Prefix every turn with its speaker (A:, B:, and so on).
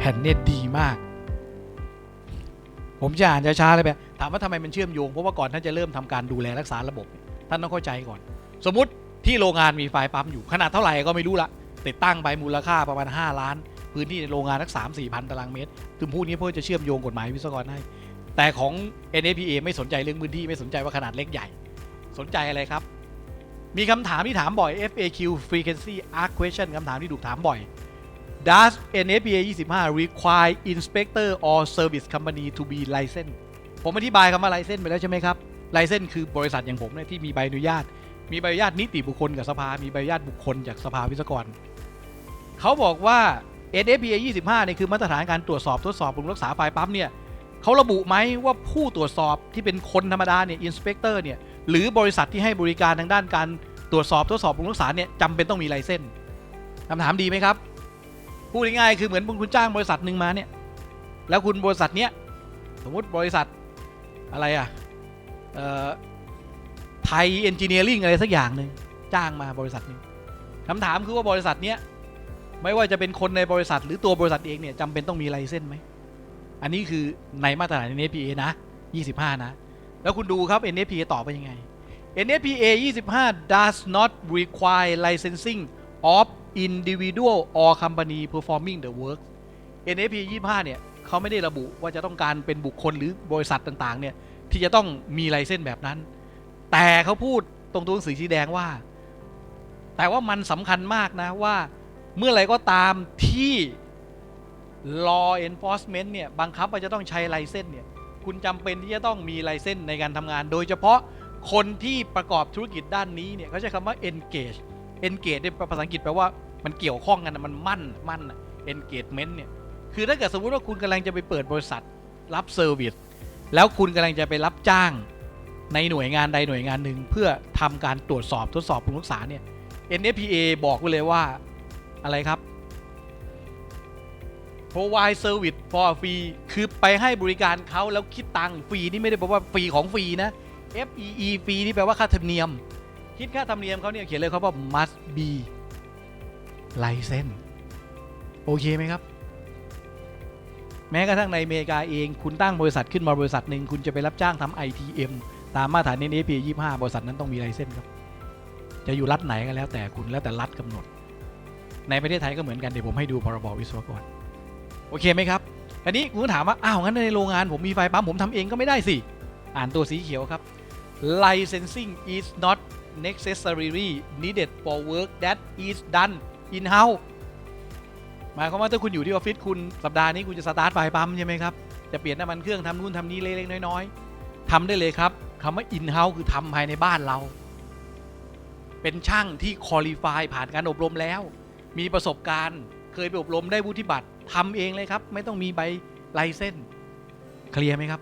A: แผ่นี่ยดีมาก ผมจะอ่านช้าๆเลยแบบถามว่าทำไมมันเชื่อมโยง เพราะว่าก่อนท่านจะเริ่มทำการดูแลรักษาระบบ ท่านต้องเข้าใจก่อน สมมติที่โรงงานมีไฟปั๊มอยู่ขนาดเท่าไหร่ก็ไม่รู้ละติดตั้งไปมูลค่าประมาณ 5 ล้าน พื้นที่ในโรงงานสักสามสี่พันตารางเมตรถึงพูดนี้เพื่อจะเชื่อมโยงกฎหมายวิศวกรให้ แต่ของ NFPA ไม่สนใจเรื่องพื้นที่ไม่สนใจว่าขนาดเล็กใหญ่ สนใจอะไรครับ มีคำถามที่ถามบ่อย FAQ frequency ask question คำถามที่ถูกถามบ่อย Does NFPA 25 require inspector or service company to be licensed ผมอธิบายคำว่า license ไปแล้วใช่ไหมครับ license คือบริษัทอย่างผมเนี่ยที่มีใบอนุญาต มีใบอนุญาตนิติบุคคลกับสภา มีใบอนุญาตบุคคลจากสภาวิศวกร เขาบอกว่า NFPA 25เนี่ยคือมาตรฐานการตรวจสอบทดสอบบำรุงรักษาไฟปั๊มเนี่ยเขาระบุไหมว่าผู้ตรวจสอบที่เป็นคนธรรมดาเนี่ย inspector เนี่ยหรือบริษัทที่ให้บริการทางด้านการตรวจสอบทดสอบบำรุงรักษาเนี่ยจำเป็นต้องมีไลเซนส์คำถามดีไหมครับ พูดง่ายๆคือเหมือนคุณจ้างบริษัทหนึ่งมาเนี่ย แล้วคุณบริษัทเนี้ยสมมติบริษัทอะไรอะเอ่อไทยเอนจิเนียริ่งอะไรสักอย่างหนึ่งจ้างมาบริษัทนึงคำถามคือว่าบริษัทเนี้ยไม่ว่าจะเป็นคนในบริษัทหรือตัวบริษัทเองเนี่ยจำเป็นต้องมีไลเซนไหม อันนี้คือในมาตรฐาน NFPA นะ 25 นะ แล้วคุณดูครับ NFPA ตอบไปยังไง NFPA 25 does not require licensing of individual or company performing the work NFP 25 เนี่ยเขาไม่ได้ระบุว่าจะต้องการเป็นบุคคลหรือบริษัทต่างๆ เนี่ย ที่จะต้องมีลเซนส์แบบนั้น แต่เขาพูดตรงตัวหนังสือสีแดงว่า แต่ว่ามันสำคัญมากนะว่าเมื่อไรก็ตามที่ law enforcement เนี่ยบังคับว่าจะต้องใช้ลเซนส์เนี่ยคุณจำเป็นที่จะต้องมีลเซนส์ในการทำงาน โดยเฉพาะคนที่ประกอบธุรกิจด้านนี้เนี่ยเขาใช้คำว่า engage engage เนี่ยภาษาอังกฤษแปลว่ามันเกี่ยวข้องกันนะมันมั่นมั่นเอะ engagement เนี่ยคือถ้าเกิดสมมติว่าคุณกำลังจะไปเปิดบริษัทรับเซอร์วิสแล้วคุณกำลังจะไปรับจ้างในหน่วยงานใดหน่วยงานหนึ่งเพื่อทำการตรวจสอบทดสอบบำรุงรักษาเนี่ย NFPA บอกไว้เลยว่าอะไรครับ provide service for free คือไปให้บริการเขาแล้วคิดตังค์ฟรีนี่ไม่ได้แปลว่าฟรีของฟรีนะ FEE ฟรีนี่แปลว่าค่าธรรมเนียม คิดค่าธรรมเนียมเขาเนี่ยเขียนเลยครับว่า must be license โอเคไหมครับ แม้กระทั่งในอเมริกาเอง คุณตั้งบริษัทขึ้นมาบริษัทหนึ่งคุณจะไปรับจ้างทำ ITM ตามมาตรฐาน NFPA 25 บริษัทนั้นต้องมีไลเซนส์ครับ จะอยู่รัฐไหนก็แล้วแต่คุณแล้วแต่รัฐกำหนด ในประเทศไทยก็เหมือนกันเดี๋ยวผมให้ดูพรบวิศวกรโอเคไหมครับอันนี้คุณถามว่าอ้าวงั้นในโรงงานผมมีไฟปั๊มผมทำเองก็ไม่ได้สิ อ่านตัวสีเขียวครับ licensing is not necessary needed for work that is done in house หมายความว่าถ้าคุณอยู่ที่ออฟฟิศคุณสัปดาห์นี้คุณจะสตาร์ทไฟปั๊มใช่ไหมครับ จะเปลี่ยนน้ำมันเครื่องทำนู่นทำนี่เล็กๆน้อยๆทำได้เลยครับคำว่า in house คือทำภายในบ้านเรา เป็นช่างที่ qualify ผ่านการอบรมแล้ว มีประสบการณ์เคยไปอบรมได้วุฒิบัตรทำเองเลยครับ ไม่ต้องมีใบไลเซนส์เคลียร์ไหมครับ